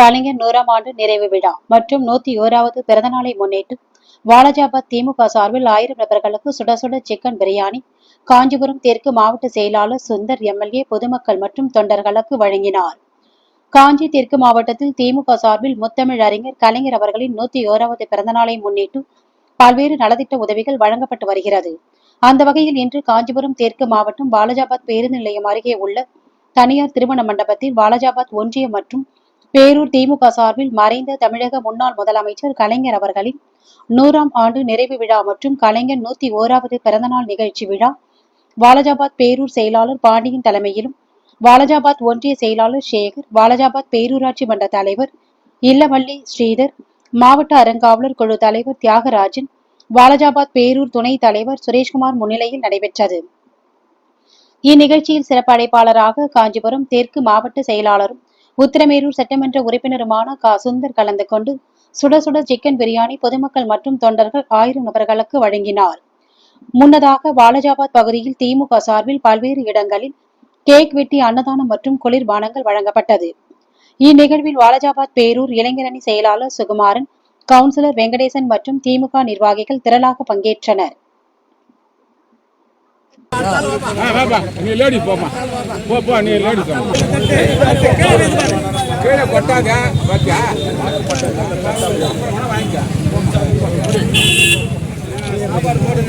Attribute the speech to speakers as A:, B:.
A: கலைஞர் நூறாம் ஆண்டு நிறைவு விழா மற்றும் நூத்தி ஓராவது பிறந்தநாளை முன்னிட்டு வாலாஜாபாத் திமுக சார்பில் ஆயிரம் நபர்களுக்கு சுட சுட சிக்கன் பிரியாணி காஞ்சிபுரம் தெற்கு மாவட்ட செயலாளர் சுந்தர் எம்எல்ஏ பொதுமக்கள் மற்றும் தொண்டர்களுக்கு வழங்கினார். காஞ்சி தெற்கு மாவட்டத்தில் திமுக சார்பில் முத்தமிழ் அறிஞர் கலைஞர் அவர்களின் நூத்தி ஓராவது பிறந்தநாளை முன்னிட்டு பல்வேறு நலத்திட்ட உதவிகள் வழங்கப்பட்டு வருகிறது. அந்த வகையில் இன்று காஞ்சிபுரம் தெற்கு மாவட்டம் வாலாஜாபாத் பேருந்து நிலையம் அருகே உள்ள தனியார் திருமண மண்டபத்தில் வாலாஜாபாத் ஒன்றியம் மற்றும் பேரூர் திமுக சார்பில் மறைந்த தமிழக முன்னாள் முதலமைச்சர் கலைஞர் அவர்களின் நூறாம் ஆண்டு நிறைவு விழா மற்றும் கலைஞர் நூத்தி ஓராவது பிறந்தநாள் நிகழ்ச்சி விழா வாலஜாபாத் பேரூர் செயலாளர் பாண்டியன் தலைமையிலும் வாலஜாபாத் ஒன்றிய செயலாளர் சேகர் வாலஜாபாத் பேரூராட்சி மன்ற தலைவர் இல்லவள்ளி ஸ்ரீதர் மாவட்ட அறங்காவலர் குழு தலைவர் தியாகராஜன் வாலஜாபாத் பேரூர் துணைத் தலைவர் சுரேஷ்குமார் முன்னிலையில் நடைபெற்றது. இந்நிகழ்ச்சியில் சிறப்பு அழைப்பாளராக காஞ்சிபுரம் தெற்கு மாவட்ட செயலாளரும் உத்திரமேரூர் சட்டமன்ற உறுப்பினருமான கா. சுந்தர் கலந்து கொண்டு சுட சுட சிக்கன் பிரியாணி பொதுமக்கள் மற்றும் தொண்டர்கள் ஆயிரம் நபர்களுக்கு வழங்கினார். முன்னதாக பாலஜாபாத் பகுதியில் திமுக சார்பில் பல்வேறு இடங்களில் கேக் வெட்டி அன்னதானம் மற்றும் குளிர்பானங்கள் வழங்கப்பட்டது. இந்நிகழ்வில் வாலஜாபாத் பேரூர் இளைஞரணி செயலாளர் சுகுமாரன் கவுன்சிலர் வெங்கடேசன் மற்றும் திமுக நிர்வாகிகள் திரளாக பங்கேற்றனர்.
B: ஆ வாப்பா நீ லேடிஸ் போப்பா போ போ நீ லேடிஸ் கீழே கொட்டாங்க பாத்தியா? சாப்பாடு போடுங்கிறாரு கிளம்ப போறாரு